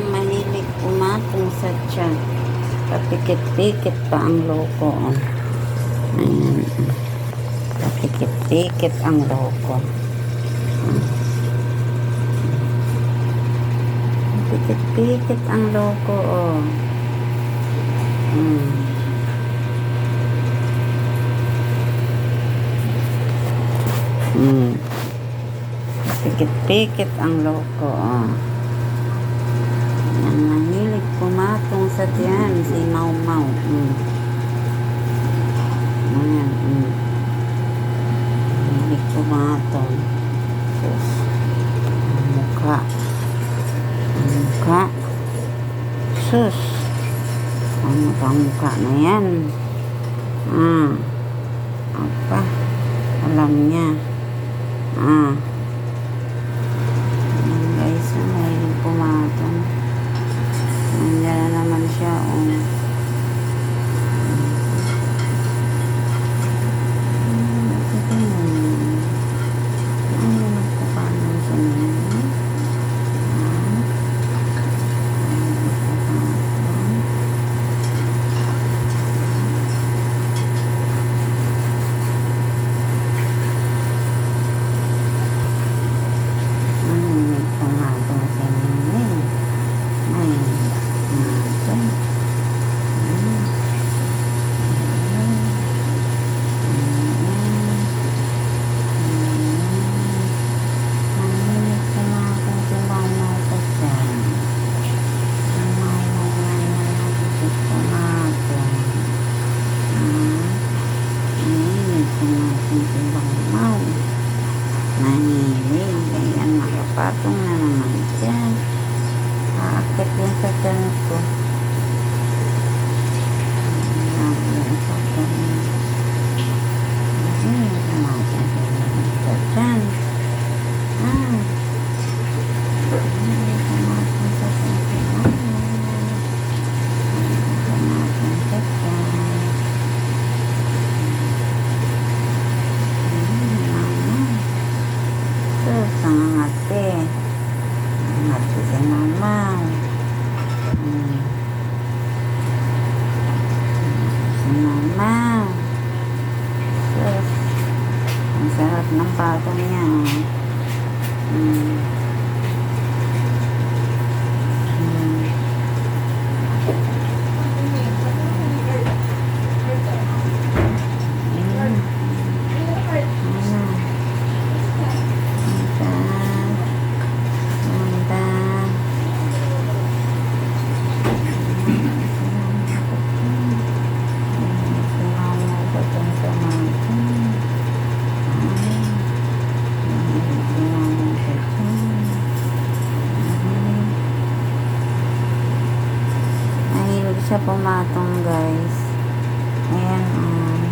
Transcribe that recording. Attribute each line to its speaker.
Speaker 1: ang mahilig umatong sa tiyan. Papikit-pikit pa ang loko. Oh. Ayan. Papikit-pikit ang loko. Papikit-pikit ang loko. Oh. Hmm. Hmm. Pikit-pikit ang loko. Oh. Mau. Mm. Ayan, mm. Mahilig pumatong. Sus. Ang mukha. Mukha. Sus. Ang mukha, mukha na yan. Ah. Apa? Alam niya. Ah. Ayan guys, mahilig pumatong. Nandiyan na naman siya, oh. Nahilig. Ayan, nakapatong na naman dyan. Aakit yan sa tiyan ko. Ayan, yan sa tiyan. Ayan, kumakas sa tiyan. Ah. Ayan, kumakas sa tiyan. Ayan, kumakas sa tiyan. Ayan, mama. Sus, ngati. Ang ngati si mama. Hmm. Si mama. Sus. Ang sarap ng patong niya. Hmm. Ayan. Ano? Ganda. Mahilig siya pumatong guys. Ayan, um,